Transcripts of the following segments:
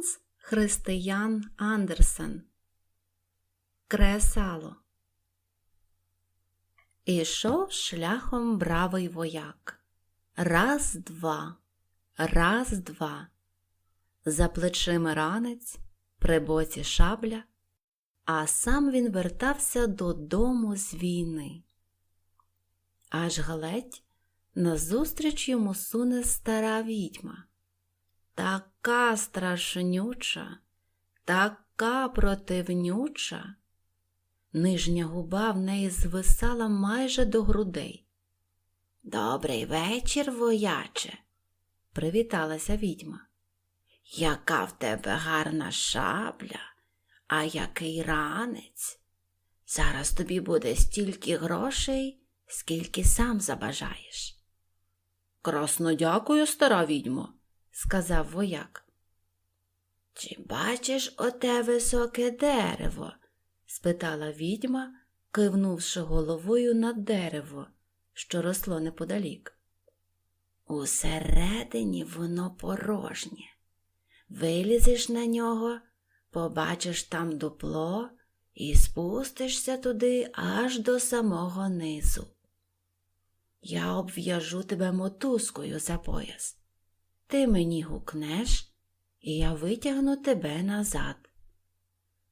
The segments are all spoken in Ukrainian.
Ханс Християн Андерсен. Кресало. Ішов шляхом бравий вояк. Раз, два, раз, два. За плечима ранець, при боці шабля, а сам він вертався додому з війни. Аж гледь назустріч йому суне стара відьма. Така страшнюча, така противнюча. Нижня губа в неї звисала майже до грудей. Добрий вечір, вояче, привіталася відьма. Яка в тебе гарна шабля, а який ранець. Зараз тобі буде стільки грошей, скільки сам забажаєш. Красно дякую, стара відьмо, сказав вояк. Чи бачиш оте високе дерево? спитала відьма, кивнувши головою на дерево, що росло неподалік. Усередині воно порожнє. Вилізеш на нього, побачиш там дупло і спустишся туди аж до самого низу. Я обв'яжу тебе мотузкою за пояс. Ти мені гукнеш, і я витягну тебе назад.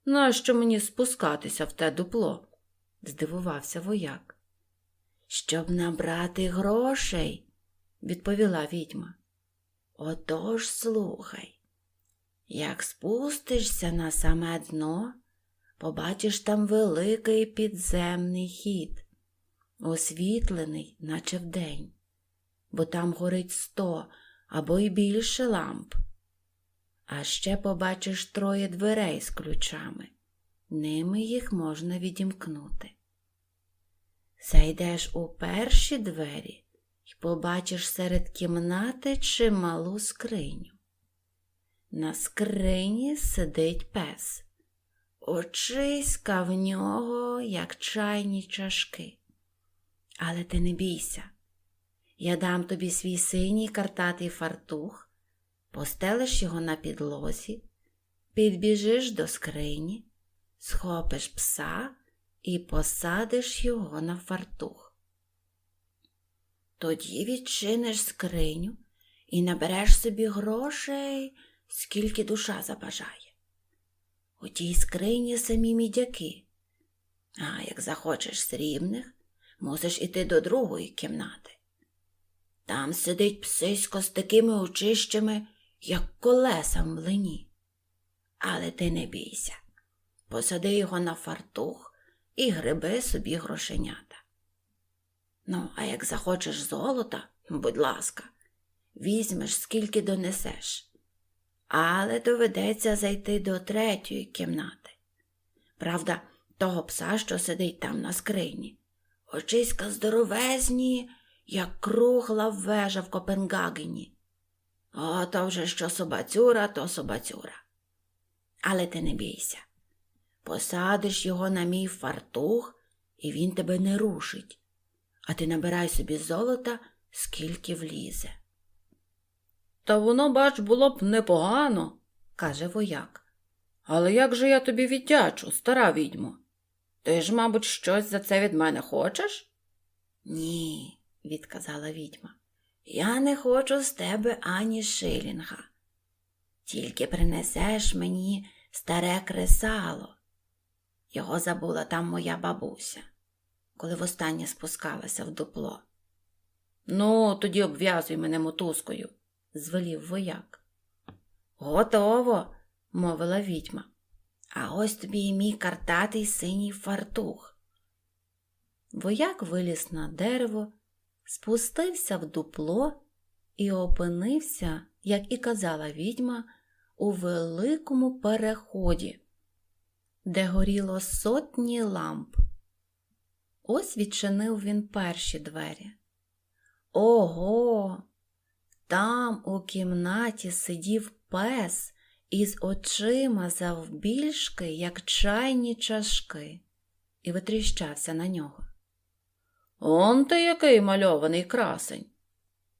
Нащо мені спускатися в те дупло? здивувався вояк. Щоб набрати грошей, відповіла відьма. Отож слухай. Як спустишся на саме дно, побачиш там великий підземний хід, освітлений, наче вдень, бо там горить сто або й більше ламп. А ще побачиш троє дверей з ключами. Ними їх можна відімкнути. Зайдеш у перші двері і побачиш серед кімнати чималу скриню. На скрині сидить пес. Очиська в нього, як чайні чашки. Але ти не бійся. Я дам тобі свій синій картатий фартух, постелиш його на підлозі, підбіжиш до скрині, схопиш пса і посадиш його на фартух. Тоді відчиниш скриню і набереш собі грошей, скільки душа забажає. У тій скрині самі мідяки. А як захочеш срібних, мусиш іти до другої кімнати. Там сидить псисько з такими очищами, як колеса в млині. Але ти не бійся. Посади його на фартух і гриби собі грошенята. Ну, а як захочеш золота, будь ласка, візьмеш, скільки донесеш. Але доведеться зайти до третьої кімнати. Правда, того пса, що сидить там на скрині. Очиська здоровезні, як кругла вежа в Копенгагені. О, то вже що собацюра, то собацюра. Але ти не бійся. Посадиш його на мій фартух, і він тебе не рушить, а ти набирай собі золота, скільки влізе. Та воно, бач, було б непогано, каже вояк. Але як же я тобі віддячу, стара відьмо? Ти ж, мабуть, щось за це від мене хочеш? Ні, відказала відьма. Я не хочу з тебе ані шилінга. Тільки принесеш мені старе кресало. Його забула там моя бабуся, коли востаннє спускалася в дупло. Ну, тоді обв'язуй мене мотузкою, звелів вояк. Готово, мовила відьма. А ось тобі і мій картатий синій фартух. Вояк виліз на дерево, спустився в дупло і опинився, як і казала відьма, у великому переході, де горіло сотні ламп. Ось відчинив він перші двері. Ого! Там у кімнаті сидів пес із очима завбільшки, як чайні чашки, і витріщався на нього. Он ти який мальований красень,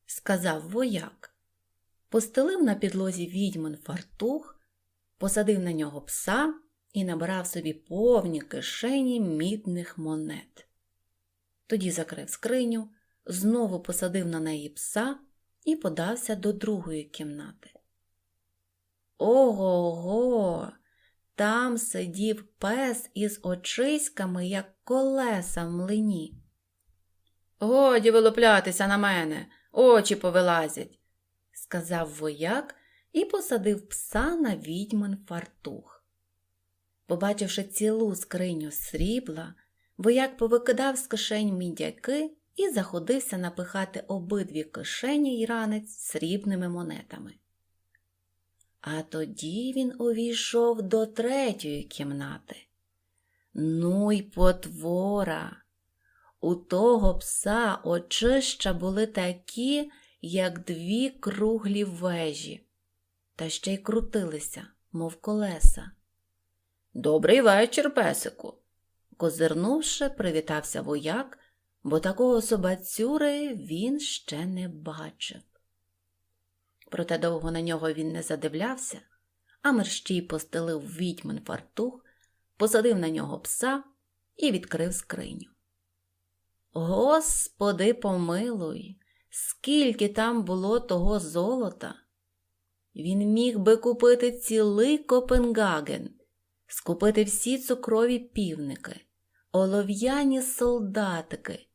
сказав вояк, постелив на підлозі відьмин фартух посадив на нього пса і набрав собі повні кишені мідних монет. Тоді закрив скриню, знову посадив на неї пса і подався до другої кімнати. Ого го! Там сидів пес із очиськами, як колеса в млині. Годі вилуплятися на мене, очі повилазять, сказав вояк і посадив пса на відьмин фартух. Побачивши цілу скриню срібла, вояк повикидав з кишень мідяки і заходився напихати обидві кишені й ранець срібними монетами. А тоді він увійшов до третьої кімнати. Ну й потвора. У того пса очища були такі, як дві круглі вежі, та ще й крутилися, мов колеса. Добрий вечір, песику. Козирнувши, привітався вояк, бо такого собацюри він ще не бачив. Проте довго на нього він не задивлявся, а мерщій постелив відьмин фартух, посадив на нього пса і відкрив скриню. Господи, помилуй, скільки там було того золота. Він міг би купити цілий Копенгаген, скупити всі цукрові півники, олов'яні солдатики,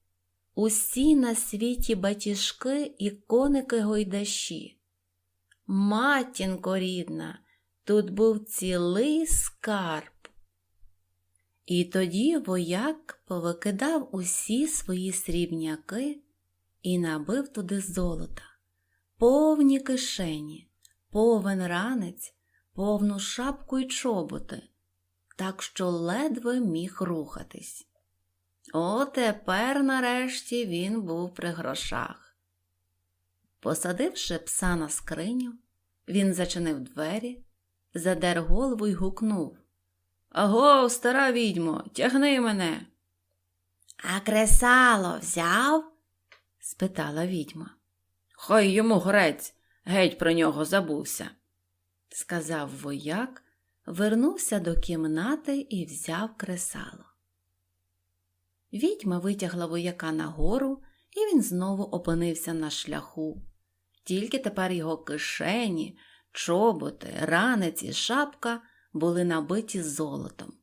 усі на світі батіжки і коники гойдаші. Матінко рідна, тут був цілий скарб. І тоді вояк повикидав усі свої срібняки і набив туди золота, повні кишені, повен ранець, повну шапку й чоботи, так що ледве міг рухатись. О, тепер нарешті він був при грошах. Посадивши пса на скриню, він зачинив двері, задер голову й гукнув Аго, стара відьмо, тягни мене. А кресало взяв? спитала відьма. Хай йому грець, геть про нього забувся, сказав вояк, вернувся до кімнати і взяв кресало. Відьма витягла вояка нагору, і він знову опинився на шляху. Тільки тепер його кишені, чоботи, ранець і шапка були набиті золотом.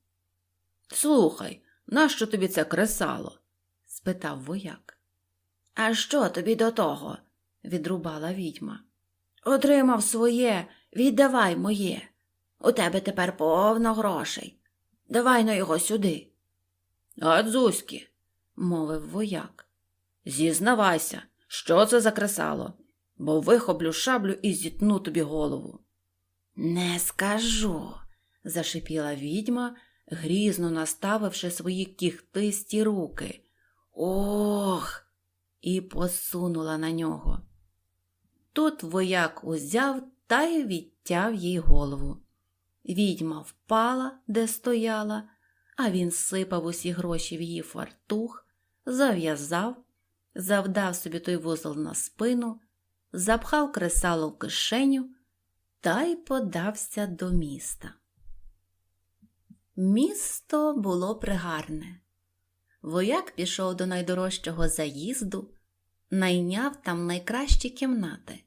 Слухай, нащо тобі це кресало? спитав вояк. А що тобі до того? відрубала відьма. Отримав своє, віддавай моє. У тебе тепер повно грошей. Давай на його сюди. А дзузьки, мовив вояк. Зізнавайся, що це за кресало, бо вихоблю шаблю і зітну тобі голову. Не скажу, зашипіла відьма, грізно наставивши свої кіхтисті руки. Ох. і посунула на нього. Тут вояк узяв та й відтяв їй голову. Відьма впала, де стояла, а він сипав усі гроші в її фартух, зав'язав, завдав собі той вузол на спину, запхав кресало в кишеню та й подався до міста. Місто було пригарне. Вояк пішов до найдорожчого заїзду, найняв там найкращі кімнати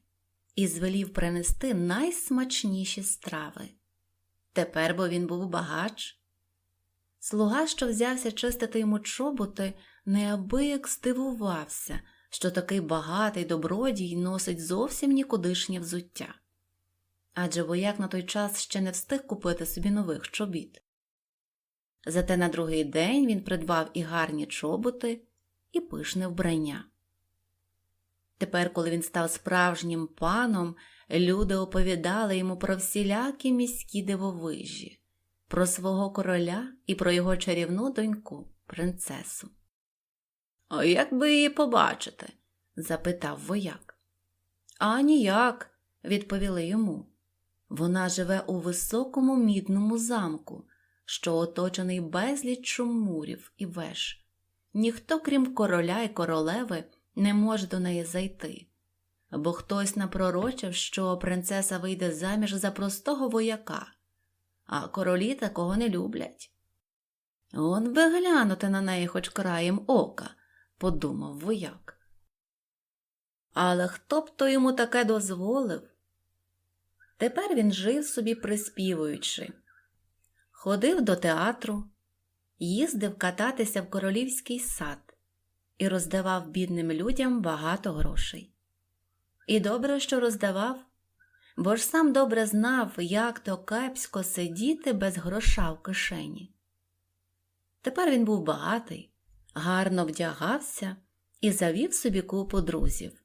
і звелів принести найсмачніші страви. Тепер бо він був багач. Слуга, що взявся чистити йому чоботи, неабияк здивувався, що такий багатий добродій носить зовсім нікудишнє взуття. Адже вояк на той час ще не встиг купити собі нових чобіт. Зате на другий день він придбав і гарні чоботи, і пишне вбрання. Тепер, коли він став справжнім паном, люди оповідали йому про всілякі міські дивовижі, про свого короля і про його чарівну доньку, принцесу. А як би її побачити? запитав вояк. А ніяк, відповіли йому. Вона живе у високому мідному замку, що оточений безліччю мурів і веж. Ніхто, крім короля і королеви, не може до неї зайти, бо хтось напророчив, що принцеса вийде заміж за простого вояка, а королі такого не люблять. Он би глянути на неї хоч краєм ока, подумав вояк. Але хто б то йому таке дозволив? Тепер він жив собі приспівуючи, ходив до театру, їздив кататися в королівський сад і роздавав бідним людям багато грошей. І добре, що роздавав, бо ж сам добре знав, як то кепсько сидіти без гроша в кишені. Тепер він був багатий, гарно вдягався і завів собі купу друзів.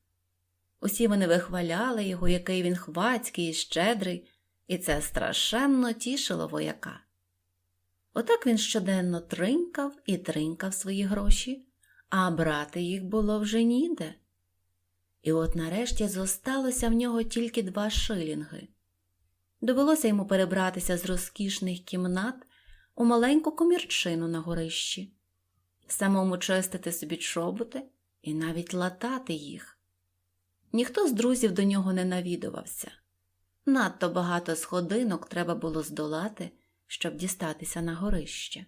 Усі вони вихваляли його, який він хвацький і щедрий, і це страшенно тішило вояка. Отак він щоденно тринькав і тринькав свої гроші, а брати їх було вже ніде. І от нарешті зосталося в нього тільки два шилінги. Довелося йому перебратися з розкішних кімнат у маленьку комірчину на горищі, самому чистити собі чоботи і навіть латати їх. Ніхто з друзів до нього не навідувався. Надто багато сходинок треба було здолати, щоб дістатися на горище.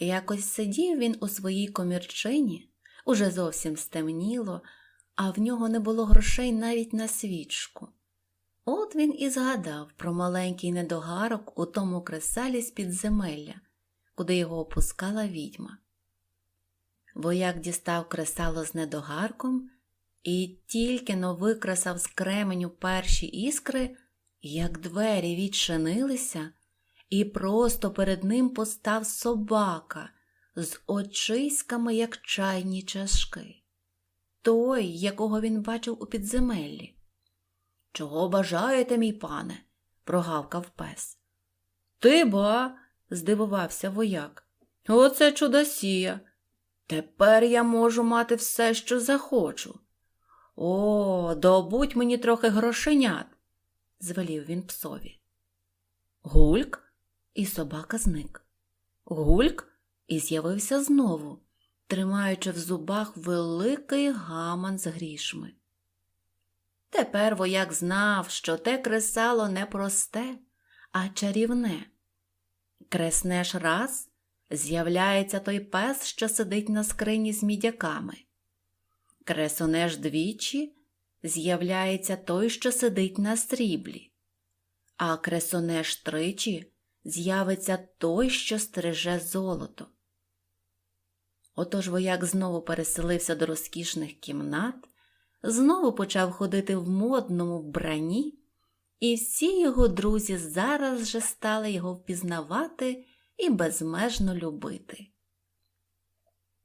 Якось сидів він у своїй комірчині, уже зовсім стемніло, а в нього не було грошей навіть на свічку. От він і згадав про маленький недогарок у тому кресалі з підземелля, куди його опускала відьма. Вояк дістав кресало з недогарком і тільки но викресав з кременю перші іскри, як двері відчинилися, і просто перед ним постав собака з очиськами, як чайні чашки, той, якого він бачив у підземеллі. Чого бажаєте, мій пане? прогавкав пес. Ти ба, здивувався вояк. Оце чудосія. Тепер я можу мати все, що захочу. О, добудь мені трохи грошенят, звелів він псові. Гульк, і собака зник. Гульк і з'явився знову, тримаючи в зубах великий гаман з грішми. Тепер вояк знав, що те кресало не просте, а чарівне. Креснеш раз, з'являється той пес, що сидить на скрині з мідяками. Кресонеш двічі, з'являється той, що сидить на сріблі, а кресонеш тричі з'явиться той, що стриже золото. Отож вояк знову переселився до розкішних кімнат, знову почав ходити в модному вбранні, і всі його друзі зараз же стали його впізнавати і безмежно любити.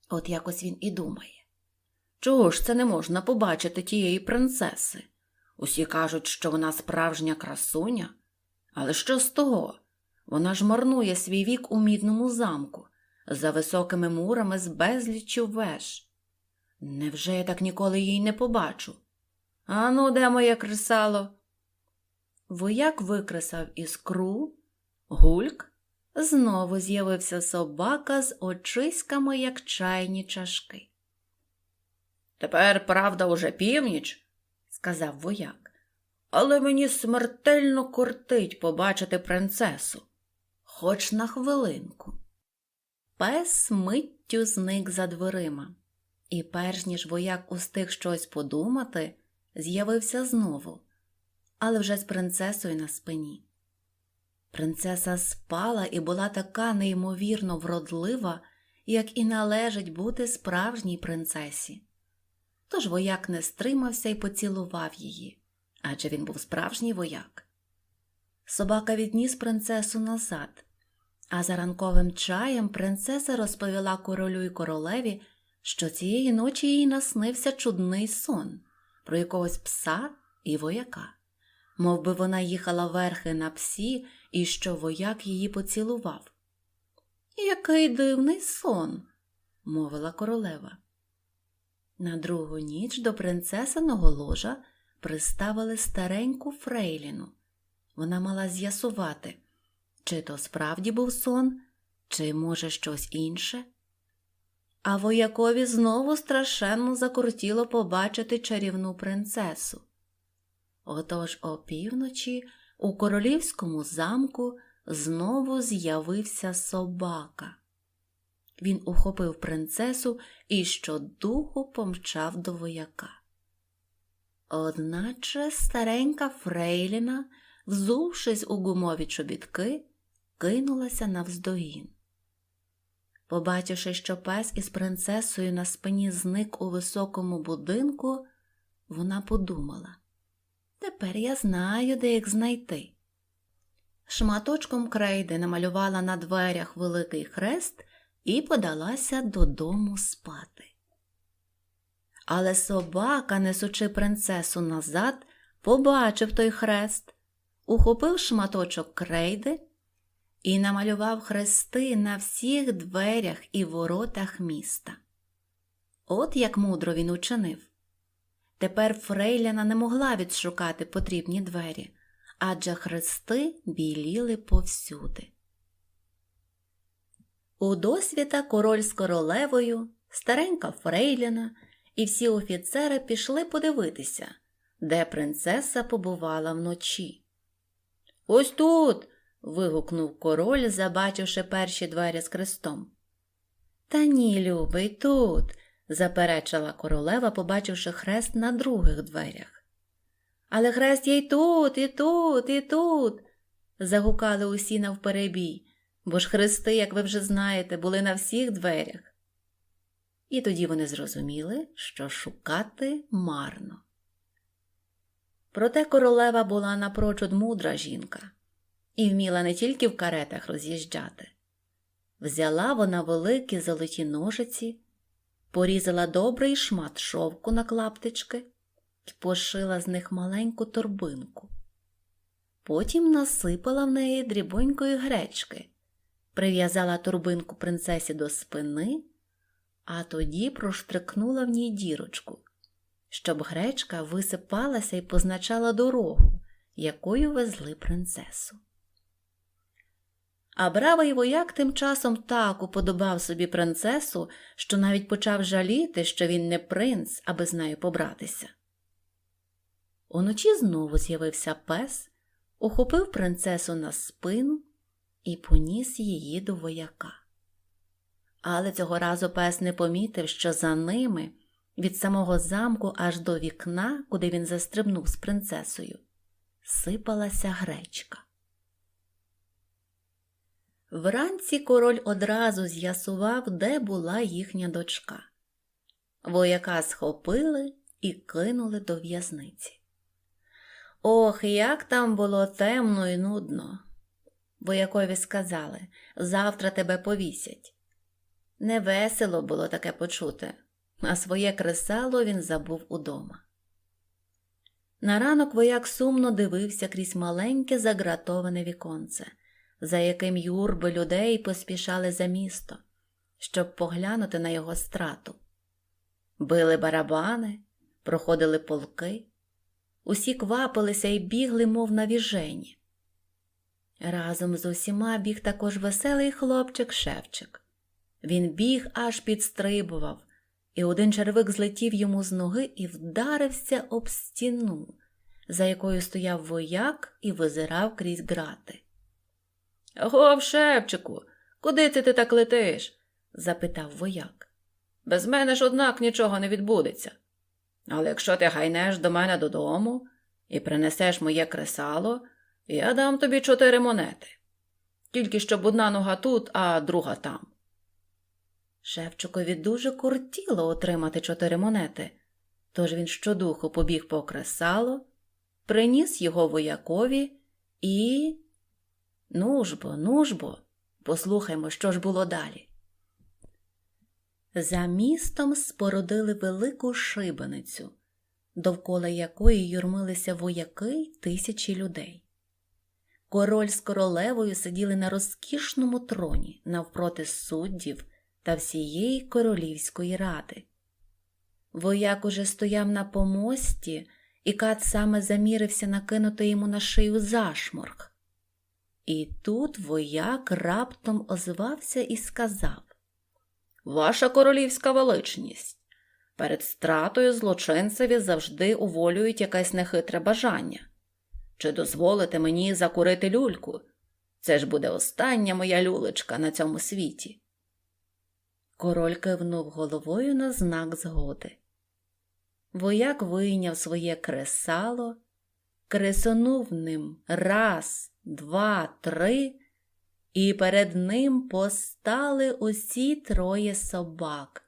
От якось він і думає. Чого ж це не можна побачити тієї принцеси? Усі кажуть, що вона справжня красуня. Але що з того? Вона ж марнує свій вік у мідному замку, за високими мурами з безліччю веж. Невже я так ніколи їй не побачу? Ану, де моє кресало? Вояк викресав іскру, гульк, знову з'явився собака з очиськами, як чайні чашки. Тепер, правда, уже північ, сказав вояк, але мені смертельно кортить побачити принцесу, хоч на хвилинку. Пес миттю зник за дверима, і, перш ніж вояк устиг щось подумати, з'явився знову, але вже з принцесою на спині. Принцеса спала і була така неймовірно вродлива, як і належить бути справжній принцесі. Тож вояк не стримався і поцілував її, адже він був справжній вояк. Собака відніс принцесу назад, а за ранковим чаєм принцеса розповіла королю й королеві, що цієї ночі їй наснився чудний сон про якогось пса і вояка, Мов би вона їхала верхи на псі і що вояк її поцілував. Який дивний сон, мовила королева. На другу ніч до принцесиного ложа приставили стареньку Фрейліну. Вона мала з'ясувати, чи то справді був сон, чи, може, щось інше. А воякові знову страшенно закортіло побачити чарівну принцесу. Отож опівночі у королівському замку знову з'явився собака. Він ухопив принцесу і щодуху помчав до вояка. Одначе старенька Фрейліна, взувшись у гумові чобітки, кинулася навздогін. Побачивши, що пес із принцесою на спині зник у високому будинку, вона подумала Тепер я знаю, де їх знайти. Шматочком крейди намалювала на дверях великий хрест і подалася додому спати. Але собака, несучи принцесу назад, побачив той хрест, ухопив шматочок крейди і намалював хрести на всіх дверях і воротах міста. От як мудро він учинив. Тепер Фрейляна не могла відшукати потрібні двері, адже хрести біліли повсюди. У досвіта король з королевою, старенька Фрейляна і всі офіцери пішли подивитися, де принцеса побувала вночі. Ось тут. вигукнув король, забачивши перші двері з хрестом. Та ні, любий, тут, заперечила королева, побачивши хрест на других дверях. Але хрест є й тут, і тут, і тут. загукали усі навперебій, бо ж хрести, як ви вже знаєте, були на всіх дверях. І тоді вони зрозуміли, що шукати марно. Проте королева була напрочуд мудра жінка і вміла не тільки в каретах роз'їжджати. Взяла вона великі золоті ножиці, порізала добрий шмат шовку на клаптички і пошила з них маленьку торбинку. Потім насипала в неї дрібонької гречки, прив'язала торбинку принцесі до спини, а тоді проштрикнула в ній дірочку, щоб гречка висипалася і позначала дорогу, якою везли принцесу. А бравий вояк тим часом так уподобав собі принцесу, що навіть почав жаліти, що він не принц, аби з нею побратися. Уночі знову з'явився пес, ухопив принцесу на спину і поніс її до вояка. Але цього разу пес не помітив, що за ними, від самого замку аж до вікна, куди він застрибнув з принцесою, сипалася гречка. Вранці король одразу з'ясував, де була їхня дочка. Вояка схопили і кинули до в'язниці. Ох, як там було темно і нудно. Воякові сказали завтра тебе повісять. Невесело було таке почути, а своє кресало він забув удома. На ранок вояк сумно дивився крізь маленьке загратоване віконце за яким юрби людей поспішали за місто, щоб поглянути на його страту. Били барабани, проходили полки, усі квапилися і бігли, мов на віжені. Разом з усіма біг також веселий хлопчик Шевчик. Він біг, аж підстрибував, і один червик злетів йому з ноги і вдарився об стіну, за якою стояв вояк і визирав крізь грати. Гов, шепчику, куди ти ти так летиш? запитав вояк. Без мене ж, однак, нічого не відбудеться. Але якщо ти гайнеш до мене додому і принесеш моє кресало, я дам тобі чотири монети. Тільки щоб одна нога тут, а друга там. Шевчукові дуже кортіло отримати чотири монети, тож він щодуху побіг по кресало, приніс його воякові і Ну ж бо, ну ж бо, послухаймо, що ж було далі. За містом спорудили велику шибаницю, довкола якої юрмилися вояки й тисячі людей. Король з королевою сиділи на розкішному троні навпроти суддів та всієї королівської ради. Вояк уже стояв на помості, і кат саме замірився накинути йому на шию зашморг. І тут вояк раптом озвався і сказав Ваша королівська величність, перед стратою злочинцеві завжди уволюють якесь нехитре бажання. Чи дозволите мені закурити люльку? Це ж буде остання моя люлечка на цьому світі. Король кивнув головою на знак згоди. Вояк вийняв своє кресало, кресонув ним раз, два, три, і перед ним постали усі троє собак.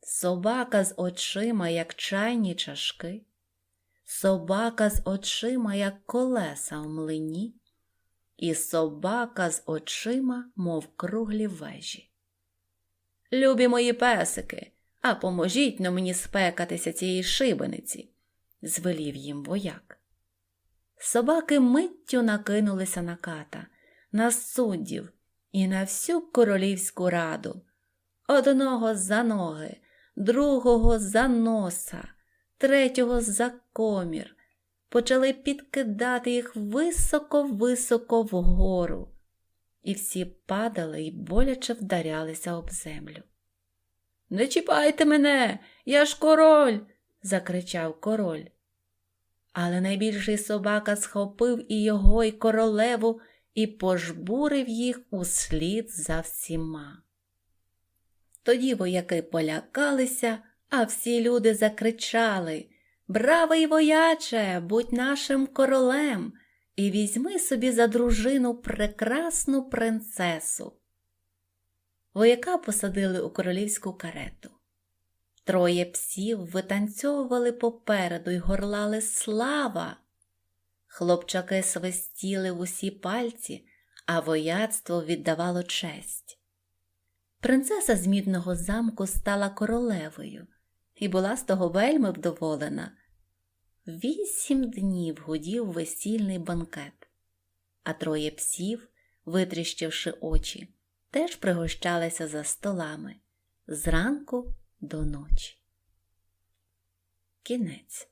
Собака з очима, як чайні чашки, собака з очима, як колеса у млині, і собака з очима, мов круглі вежі. Любі мої песики, а поможіть но мені спекатися цієї шибениці, звелів їм вояк. Собаки миттю накинулися на ката, на суддів і на всю королівську раду. Одного за ноги, другого за носа, третього за комір. Почали підкидати їх високо-високо вгору, і всі падали й боляче вдарялися об землю. Не чіпайте мене, я ж король. закричав король. Але найбільший собака схопив і його, і королеву, і пожбурив їх услід за всіма. Тоді вояки полякалися, а всі люди закричали Бравий вояче, будь нашим королем, і візьми собі за дружину прекрасну принцесу. Вояка посадили у королівську карету. Троє псів витанцьовували попереду й горлали слава. Хлопчаки свистіли в усі пальці, а вояцтво віддавало честь. Принцеса з мідного замку стала королевою і була з того вельми вдоволена. Вісім днів гудів весільний банкет, а троє псів, витріщивши очі, теж пригощалися за столами зранку до ночі. Кінець